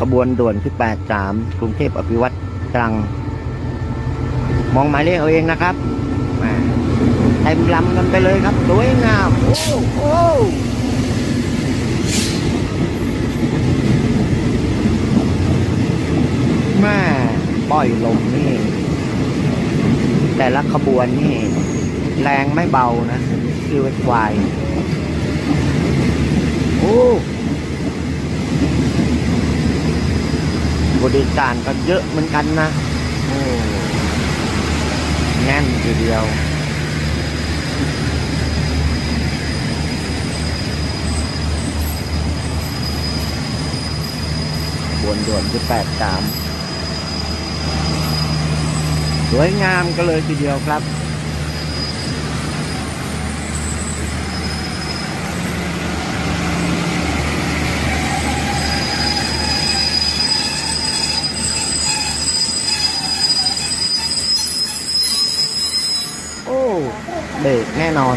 ขบวนด่วนที่ 83 กรุงเทพอภิวัตรตรัง มองหมายเลขเอาเองนะครับเต็มลำกันไปเลยครับ สวยงาม โอ้โหแม่ปล่อยลมนี่ แต่ละขบวนนี่ แรงไม่เบานะคือวายโอ้ บริการก็เยอะเหมือนกันนะโอ้แน่นทีเดียวบวนด่วนที่แปดสามสวยงามก็เลยทีเดียวครับ เบรกแน่นอน